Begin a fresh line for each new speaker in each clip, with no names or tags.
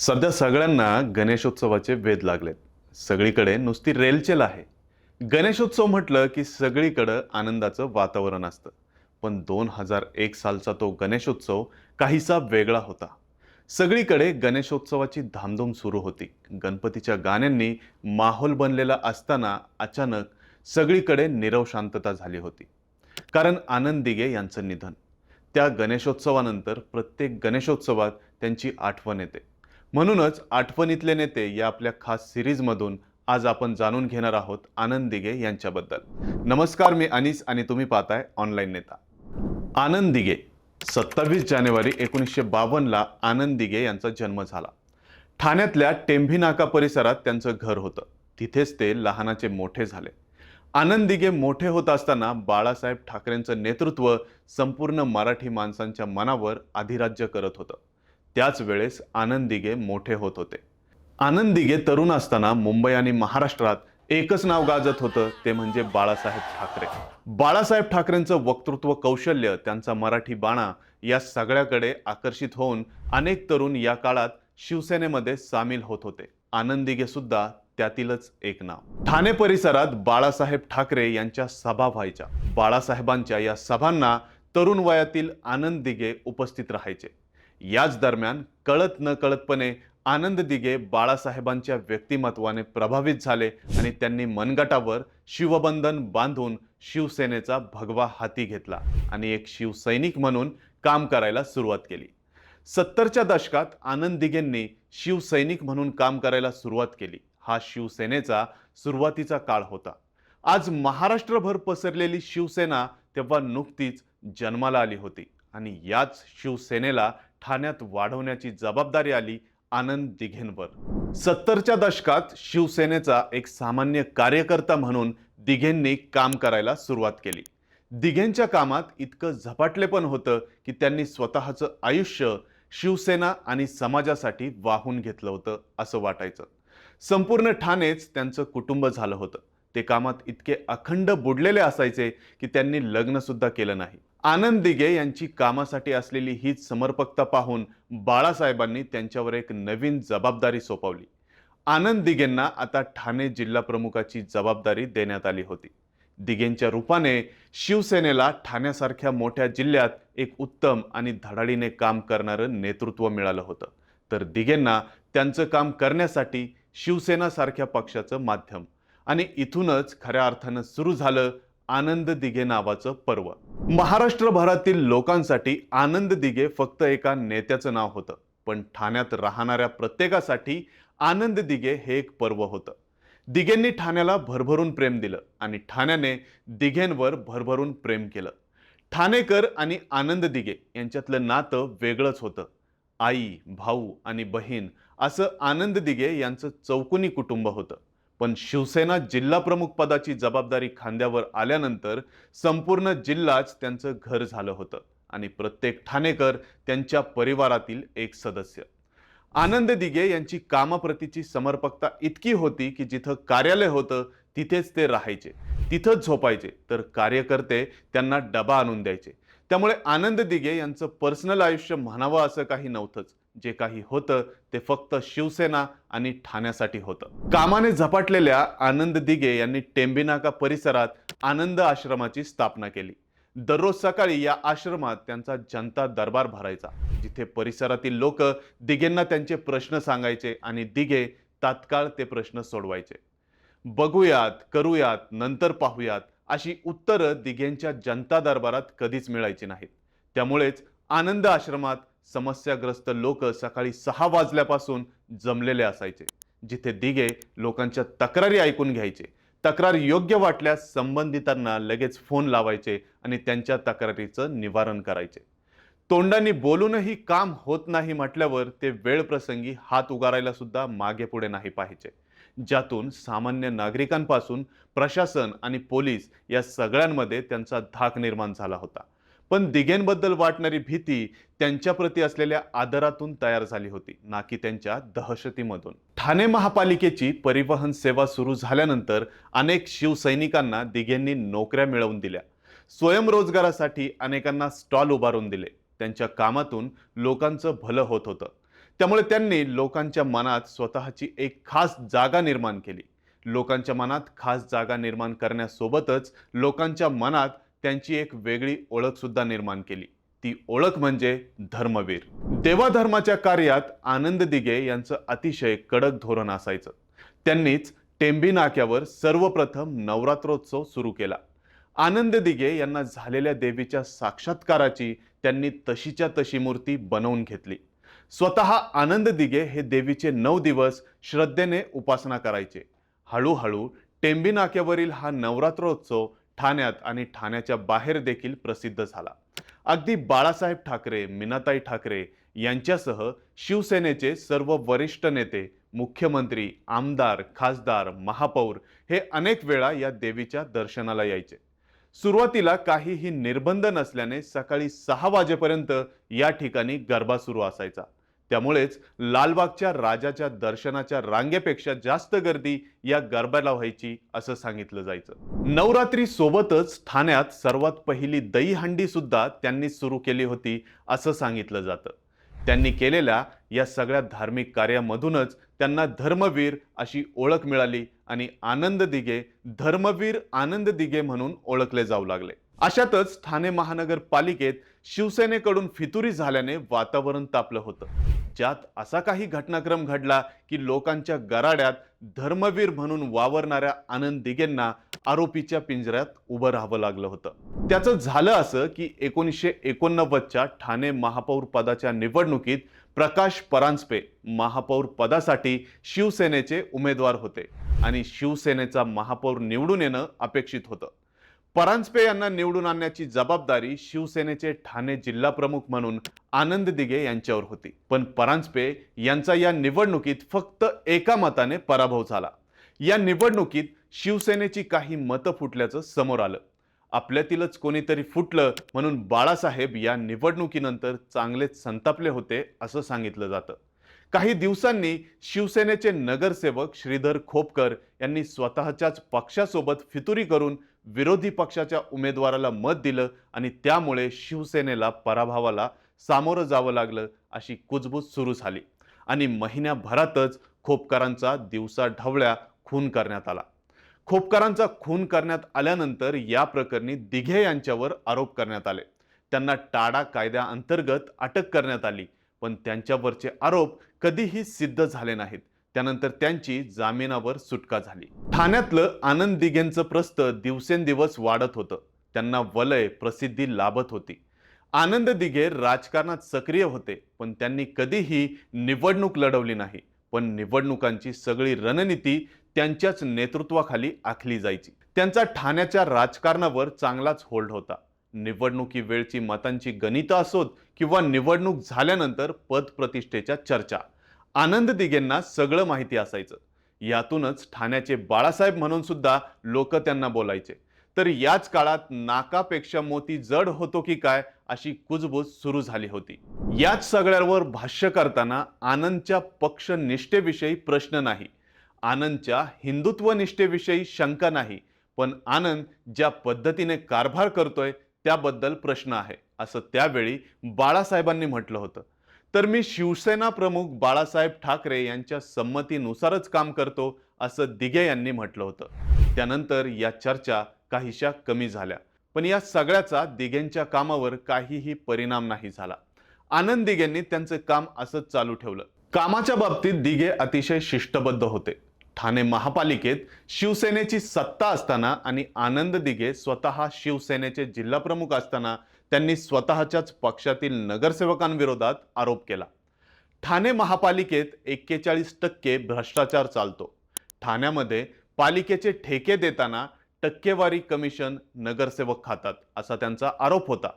सध्या सगळ्यांना गणेशोत्सवाचे वेध लागलेत. सगळीकडे नुसती रेलचेल आहे. गणेशोत्सव म्हटलं की सगळीकडं आनंदाचं वातावरण असतं. पण दोन हजार एक सालचा तो गणेशोत्सव काहीसा वेगळा होता. सगळीकडे गणेशोत्सवाची धामधूम सुरू होती. गणपतीच्या गाण्यांनी माहोल बनलेला असताना अचानक सगळीकडे निरव शांतता झाली होती. कारण आनंद दिघे यांचं निधन. त्या गणेशोत्सवानंतर प्रत्येक गणेशोत्सवात त्यांची आठवण येते. म्हणूनच आठवणीतले नेते या आपल्या खास सिरीजमधून आज आपण जाणून घेणार आहोत आनंद दिघे यांच्याबद्दल. नमस्कार मी अनिस आणि तुम्ही पाहताय ऑनलाईन नेता. आनंद दिघे सत्तावीस जानेवारी एकोणीसशे बावन्नला आनंद दिघे यांचा जन्म झाला. ठाण्यातल्या टेंभी नाका परिसरात त्यांचं घर होतं. तिथेच ते लहानाचे मोठे झाले. आनंद दिघे मोठे होत असताना बाळासाहेब ठाकरेंचं नेतृत्व संपूर्ण मराठी माणसांच्या मनावर अधिराज्य करत होतं. त्याच वेळेस आनंदिगे मोठे होत होते. आनंदिगे तरुण असताना मुंबई आणि महाराष्ट्रात एकच नाव गाजत होतं ते म्हणजे बाळासाहेब ठाकरे. बाळासाहेब ठाकरेंचं वक्तृत्व कौशल्य त्यांचा मराठी बाणा या सगळ्याकडे आकर्षित होऊन अनेक तरुण या काळात शिवसेनेमध्ये सामील होत होते. आनंदिगे सुद्धा त्यातीलच एक नाव. ठाणे परिसरात बाळासाहेब ठाकरे यांच्या सभा व्हायच्या. बाळासाहेबांच्या या सभांना तरुण वयातील आनंद दिघे उपस्थित राहायचे. याच दरम्यान कळत न कळतपणे आनंद दिघे बाळासाहेबांच्या व्यक्तिमत्वाने प्रभावित झाले आणि त्यांनी मनगटावर शिवबंधन बांधून शिवसेनेचा भगवा हाती घेतला आणि एक शिवसैनिक म्हणून काम करायला सुरुवात केली. सत्तरच्या दशकात आनंद दिघेंनी शिवसैनिक म्हणून काम करायला सुरुवात केली. हा शिवसेनेचा सुरुवातीचा काळ होता. आज महाराष्ट्रभर पसरलेली शिवसेना तेव्हा नुकतीच जन्माला आली होती आणि याच शिवसेनेला ठाण्यात वाढवण्याची जबाबदारी आली आनंद दिघेंवर. सत्तरच्या दशकात शिवसेनेचा एक सामान्य कार्यकर्ता म्हणून दिघेंनी काम करायला सुरुवात केली. दिघेंच्या कामात इतकं झपाटले पण होतं की त्यांनी स्वतःचं आयुष्य शिवसेना आणि समाजासाठी वाहून घेतलं होतं असं वाटायचं. संपूर्ण ठाणेच त्यांचं कुटुंब झालं होतं. ते कामात इतके अखंड बुडलेले असायचे की त्यांनी लग्न सुद्धा केलं नाही. आनंद दिघे यांची कामासाठी असलेली हीच समर्पकता पाहून बाळासाहेबांनी त्यांच्यावर एक नवीन जबाबदारी सोपवली. आनंद दिघेंना आता ठाणे जिल्हा प्रमुखाची जबाबदारी देण्यात आली होती. दिघेंच्या रूपाने शिवसेनेला ठाण्यासारख्या मोठ्या जिल्ह्यात एक उत्तम आणि धडाडीने काम करणारं नेतृत्व मिळालं होतं. तर दिघेंना त्यांचं काम करण्यासाठी शिवसेनासारख्या पक्षाचं माध्यम आणि इथूनच खऱ्या अर्थानं सुरू झालं आनंद दिघे नावाचं पर्व. महाराष्ट्रभरातील लोकांसाठी आनंद दिघे फक्त एका नेत्याचं नाव होतं. पण ठाण्यात राहणाऱ्या प्रत्येकासाठी आनंद दिघे हे एक पर्व होतं. दिघेंनी ठाण्याला भरभरून प्रेम दिलं आणि ठाण्याने दिघेंवर भरभरून प्रेम केलं. ठाणेकर आणि आनंद दिघे यांच्यातलं नातं वेगळंच होतं. आई भाऊ आणि बहीण असं आनंद दिघे यांचं चौकोनी कुटुंब होतं. पण शिवसेना जिल्हा प्रमुख पदाची जबाबदारी खांद्यावर आल्यानंतर संपूर्ण जिल्हाच त्यांचं घर झालं होतं आणि प्रत्येक ठाणेकर त्यांच्या परिवारातील एक सदस्य. आनंद दिघे यांची कामाप्रतीची समर्पकता इतकी होती की जिथं कार्यालय होतं तिथेच ते राहायचे. तिथंच झोपायचे तर कार्यकर्ते त्यांना डबा आणून द्यायचे. त्यामुळे आनंद दिघे यांचं पर्सनल आयुष्य म्हणावं असं काही नव्हतंच. जे काही होतं ते फक्त शिवसेना आणि ठाण्यासाठी होतं. कामाने झपाटलेल्या आनंद दिघे यांनी टेंबिनाका परिसरात आनंद आश्रमाची स्थापना केली. दररोज सकाळी या आश्रमात त्यांचा जनता दरबार भरायचा. जिथे परिसरातील लोक दिघेंना त्यांचे प्रश्न सांगायचे आणि दिघे तात्काळ ते प्रश्न सोडवायचे. बघूयात करूयात नंतर पाहूयात अशी उत्तरं दिघेंच्या जनता दरबारात कधीच मिळायची नाहीत. त्यामुळेच आनंद आश्रमात समस्याग्रस्त लोक सकाळी सहा वाजल्यापासून जमलेले असायचे जिथे दिघे लोकांच्या तक्रारी ऐकून घ्यायचे. तक्रार योग्य वाटल्यास संबंधितांना लगेच फोन लावायचे आणि त्यांच्या तक्रारीचं निवारण करायचे. तोंडाने बोलूनही काम होत नाही म्हटल्यावर ते वेळ प्रसंगी हात उगारायला सुद्धा मागे पुढे नाही पाहिजे ज्यातून सामान्य नागरिकांपासून प्रशासन आणि पोलीस या सगळ्यांमध्ये त्यांचा धाक निर्माण झाला होता. पण दिघेंबद्दल वाटणारी भीती त्यांच्याप्रती असलेल्या आदरातून तयार झाली होती ना की त्यांच्या दहशतीमधून. ठाणे महापालिकेची परिवहन सेवा सुरू झाल्यानंतर अनेक शिवसैनिकांना दिघेंनी नोकऱ्या मिळवून दिल्या. स्वयंरोजगारासाठी अनेकांना स्टॉल उभारून दिले. त्यांच्या कामातून लोकांचं भलं होत होतं. त्यामुळे त्यांनी लोकांच्या मनात स्वतःची एक खास जागा निर्माण केली. लोकांच्या मनात खास जागा निर्माण करण्यासोबतच लोकांच्या मनात त्यांची एक वेगळी ओळख सुद्धा निर्माण केली. ती ओळख म्हणजे धर्मवीर. देवाधर्माच्या कार्यात आनंद दिघे यांचं अतिशय कडक धोरण असायचं. त्यांनीच टेंबी नाक्यावर सर्वप्रथम नवरात्रोत्सव सुरू केला. आनंद दिघे यांना झालेल्या देवीच्या साक्षात्काराची त्यांनी तशीच्या तशी मूर्ती बनवून घेतली. स्वतः आनंद दिघे हे देवीचे नऊ दिवस श्रद्धेने उपासना करायचे. हळूहळू टेंबी नाक्यावरील हा नवरात्रोत्सव ठाण्यात आणि ठाण्याच्या बाहेर देखील प्रसिद्ध झाला. अगदी बाळासाहेब ठाकरे मीनाताई ठाकरे यांच्यासह शिवसेनेचे सर्व वरिष्ठ नेते मुख्यमंत्री आमदार खासदार महापौर हे अनेक वेळा या देवीच्या दर्शनाला यायचे. सुरुवातीला काहीही निर्बंध नसल्याने सकाळी सहा वाजेपर्यंत या ठिकाणी गरबा सुरू असायचा. त्यामुळेच लालबागच्या राजाच्या दर्शनाच्या रांगेपेक्षा जास्त गर्दी या गरब्याला व्हायची असं सांगितलं जायचं. नवरात्री सोबतच ठाण्यात सर्वात पहिली दहीहंडी सुद्धा त्यांनी सुरू केली होती असं सांगितलं जातं. त्यांनी केलेल्या या सगळ्या धार्मिक कार्यामधूनच त्यांना धर्मवीर अशी ओळख मिळाली आणि आनंद दिघे धर्मवीर आनंद दिघे म्हणून ओळखले जाऊ लागले. अशातच ठाणे महानगरपालिकेत शिवसेनेकडून फितुरी झाल्याने वातावरण तापलं होतं. ज्यात असा काही घटनाक्रम घडला की लोकांच्या गराड्यात धर्मवीर म्हणून वावरणाऱ्या आनंद दिघेंना आरोपीच्या पिंजऱ्यात उभं राहावं लागलं होतं. त्याचं झालं असं की एकोणीसशे एकोणनव्वदच्या ठाणे महापौर पदाच्या निवडणुकीत प्रकाश परांजपे महापौर पदासाठी शिवसेनेचे उमेदवार होते आणि शिवसेनेचा महापौर निवडून येणं अपेक्षित होतं. परांजपे यांना निवडून आणण्याची जबाबदारी शिवसेनेचे ठाणे जिल्हा प्रमुख म्हणून आनंद दिघे यांच्यावर होती. पण परांजपे यांचा या निवडणुकीत फक्त एका मताने पराभव झाला. या निवडणुकीत शिवसेनेची काही मतं फुटल्याचं समोर आलं. आपल्यातीलच कोणीतरी फुटलं म्हणून बाळासाहेब या निवडणुकीनंतर चांगलेच संतापले होते असं सांगितलं जातं. काही दिवसांनी शिवसेनेचे नगरसेवक श्रीधर खोपकर यांनी स्वतःच्याच पक्षासोबत फितुरी करून विरोधी पक्षाच्या उमेदवाराला मत दिलं आणि त्यामुळे शिवसेनेला पराभवाला सामोरं जावं लागलं अशी कुजबूज सुरू झाली. आणि महिन्याभरातच खोपकरांचा दिवसा ढवळ्या खून करण्यात आला. खोपकरांचा खून करण्यात आल्यानंतर या प्रकरणी दिघे यांच्यावर आरोप करण्यात आले. त्यांना टाडा कायद्याअंतर्गत अटक करण्यात आली पण त्यांच्यावरचे आरोप कधीही सिद्ध झाले नाहीत. त्यानंतर त्यांची जामिनावर सुटका झाली. ठाण्यातलं आनंद दिघेंचं प्रस्त दिवसेंदिवस वाढत होतं. त्यांना वलय प्रसिद्धी लाभत होती. आनंद दिघे राजकारणात सक्रिय होते पण त्यांनी कधीही निवडणूक लढवली नाही. पण निवडणुकांची सगळी रणनीती त्यांच्याच नेतृत्वाखाली आखली जायची. त्यांचा ठाण्याच्या राजकारणावर चांगलाच होल्ड होता. निवडणुकी वेळची मतांची गणितं असोत किंवा निवडणूक झाल्यानंतर पदप्रतिष्ठेच्या चर्चा. आनंद दिघेंना सगळं माहिती असायचं. यातूनच ठाण्याचे बाळासाहेब म्हणून सुद्धा लोक त्यांना बोलायचे. तर याच काळात नाकापेक्षा मोती जड होतो की काय अशी कुजबूज सुरू झाली होती. याच सगळ्यावर भाष्य करताना आनंदच्या पक्ष निष्ठेविषयी प्रश्न नाही. आनंदच्या हिंदुत्व निष्ठेविषयी शंका नाही. पण आनंद ज्या पद्धतीने कारभार करतोय त्याबद्दल प्रश्न आहे असं त्यावेळी बाळासाहेबांनी म्हटलं होतं. तर मी शिवसेना प्रमुख बाळासाहेब ठाकरे यांच्या संमतीनुसारच काम करतो असं दिघे यांनी म्हटलं होतं. त्यानंतर या चर्चा काहीशा कमी झाल्या. पण या सगळ्याचा दिघेंच्या कामावर काहीही परिणाम नाही झाला. आनंद दिघेंनी त्यांचं काम असंच चालू ठेवलं. कामाच्या बाबतीत दिघे अतिशय शिष्टबद्ध होते. ठाणे महापालिकेत शिवसेनेची सत्ता असताना आणि आनंद दिघे स्वतः शिवसेनेचे जिल्हाप्रमुख असताना त्यांनी स्वतःच्याच पक्षातील नगरसेवकांविरोधात आरोप केला. ठाणे महापालिकेत एक्केचाळीस टक्के भ्रष्टाचार चालतो. ठाण्यामध्ये पालिकेचे ठेके देताना टक्केवारी कमिशन नगरसेवक खातात असा त्यांचा आरोप होता.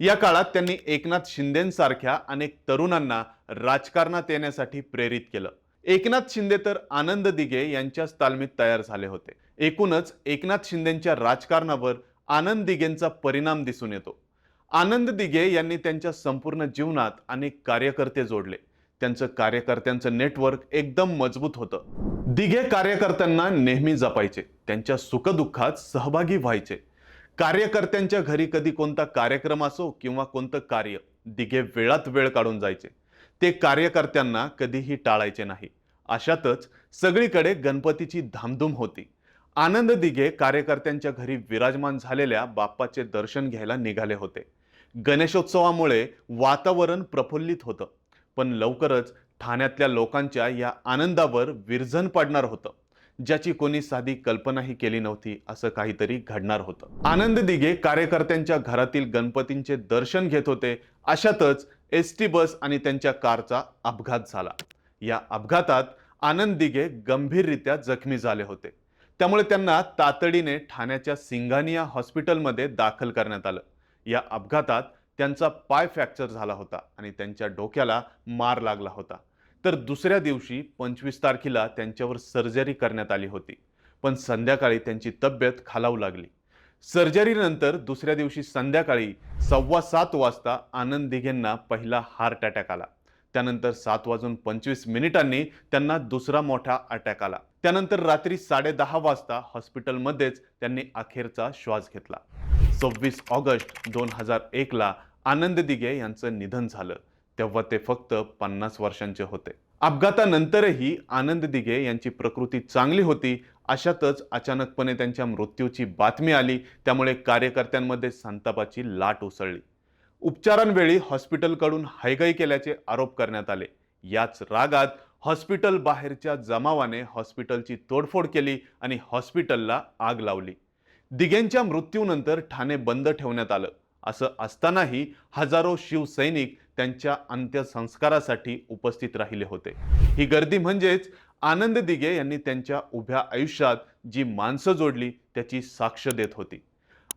या काळात त्यांनी एकनाथ शिंदेसारख्या अनेक तरुणांना राजकारणात येण्यासाठी प्रेरित केलं. एकनाथ शिंदे तर आनंद दिघे यांच्याच तालमीत तयार झाले होते. एकूणच एकनाथ शिंदेच्या राजकारणावर आनंद दिघेंचा परिणाम दिसून येतो. आनंद दिघे यांनी त्यांच्या संपूर्ण जीवनात अनेक कार्यकर्ते जोडले. त्यांचं कार्यकर्त्यांचं नेटवर्क एकदम मजबूत होतं. दिघे कार्यकर्त्यांना नेहमी जपायचे. त्यांच्या सुखदुःखात सहभागी व्हायचे. कार्यकर्त्यांच्या घरी कधी कोणता कार्यक्रम असो किंवा कोणतं कार्य दिघे वेळात वेळ काढून जायचे. ते कार्यकर्त्यांना कधीही टाळायचे नाही. अशातच सगळीकडे गणपतीची धामधूम होती. आनंद दिघे कार्यकर्त्यांच्या घरी विराजमान झालेल्या बाप्पाचे दर्शन घ्यायला निघाले होते. गणेशोत्सवामुळे वातावरण प्रफुल्लित होतं. पण लवकरच ठाण्यातल्या लोकांच्या या आनंदावर विरझन पडणार होतं. ज्याची कोणी साधी कल्पनाही केली नव्हती असं काहीतरी घडणार होतं. आनंद दिघे कार्यकर्त्यांच्या घरातील गणपतींचे दर्शन घेत होते. अशातच एस टी बस आणि त्यांच्या कारचा अपघात झाला. या अपघातात आनंद दिघे गंभीररित्या जखमी झाले होते. त्यामुळे त्यांना तातडीने ठाण्याच्या सिंघानिया हॉस्पिटलमध्ये दाखल करण्यात आलं. या अपघातात त्यांचा पाय फ्रॅक्चर झाला होता आणि त्यांच्या डोक्याला मार लागला होता. तर दुसऱ्या दिवशी पंचवीस तारखेला त्यांच्यावर सर्जरी करण्यात आली होती. पण संध्याकाळी त्यांची तब्येत खालावू लागली. सर्जरीनंतर दुसऱ्या दिवशी संध्याकाळी सव्वा सात वाजता आनंद दिघेंना पहिला हार्ट अटॅक आला. त्यानंतर सात वाजून पंचवीस मिनिटांनी त्यांना दुसरा मोठा अटॅक आला. त्यानंतर रात्री साडेदहा वाजता हॉस्पिटलमध्येच त्यांनी अखेरचा श्वास घेतला. सव्वीस ऑगस्ट दोन हजार एकला आनंद दिघे यांचं निधन झालं. तेव्हा ते फक्त पन्नास वर्षांचे होते. अपघातानंतरही आनंद दिघे यांची प्रकृती चांगली होती अशातच अचानकपणे त्यांच्या मृत्यूची बातमी आली त्यामुळे कार्यकर्त्यांमध्ये संतापाची लाट उसळली. उपचारांवेळी हॉस्पिटलकडून हायगाई केल्याचे आरोप करण्यात आले. याच रागात हॉस्पिटल बाहेरच्या जमावाने हॉस्पिटलची तोडफोड केली आणि हॉस्पिटलला आग लावली. दिघेंच्या मृत्यूनंतर ठाणे बंद ठेवण्यात आलं. असं असतानाही हजारो शिवसैनिक त्यांच्या अंत्यसंस्कारासाठी उपस्थित राहिले होते. ही गर्दी म्हणजेच आनंद दिघे यांनी त्यांच्या उभ्या आयुष्यात जी माणसं जोडली त्याची साक्ष देत होती.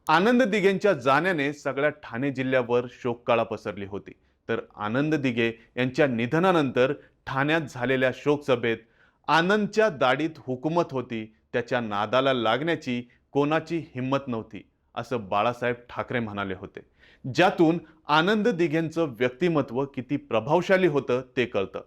आनंद दिघेंच्या जाण्याने सगळ्या ठाणे जिल्ह्यावर शोककाळा पसरली होती. तर आनंद दिघे यांच्या निधनानंतर ठाण्यात झालेल्या शोकसभेत आनंदच्या दाढीत हुकूमत होती त्याच्या नादाला लागण्याची कोणाची हिंमत नव्हती असं बाळासाहेब ठाकरे म्हणाले होते. ज्यातून आनंद दिघेंचं व्यक्तिमत्व किती प्रभावशाली होतं ते कळतं.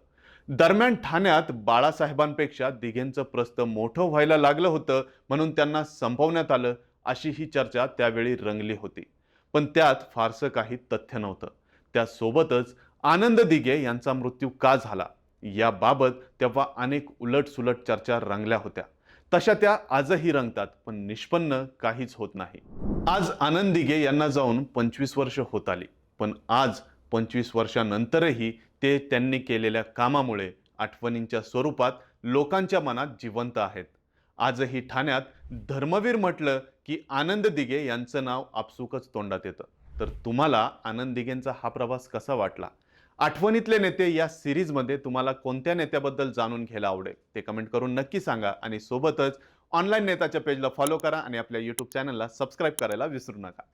दरम्यान ठाण्यात बाळासाहेबांपेक्षा दिघेंचं प्रस्त मोठं व्हायला लागलं होतं म्हणून त्यांना संपवण्यात आलं अशी ही चर्चा त्यावेळी रंगली होती. पण त्यात फारसं काही तथ्य नव्हतं. त्यासोबतच आनंद दिघे यांचा मृत्यू का झाला? याबाबत तेव्हा अनेक उलटसुलट चर्चा रंगल्या होत्या. तशा त्या आजही रंगतात पण निष्पन्न काहीच होत नाही. आज आनंद दिघे यांना जाऊन पंचवीस वर्ष होत आली पण आज पंचवीस वर्षानंतरही ते त्यांनी केलेल्या कामामुळे आठवणींच्या स्वरूपात लोकांच्या मनात जिवंत आहेत. आजही ठाण्यात धर्मवीर म्हटलं की आनंद दिघे यांचं नाव आपसुकच तोंडात येतं. तर तुम्हाला आनंद दिघेंचा हा प्रवास कसा वाटला? आठवणीतले नेते या सिरीजमध्ये तुम्हाला कोणत्या नेत्याबद्दल जाणून घ्यायला आवडेल ते कमेंट करून नक्की सांगा आणि सोबतच ऑनलाईन नेताच्या पेजला फॉलो करा आणि आपल्या यूट्यूब चॅनलला सबस्क्राईब करायला विसरू नका.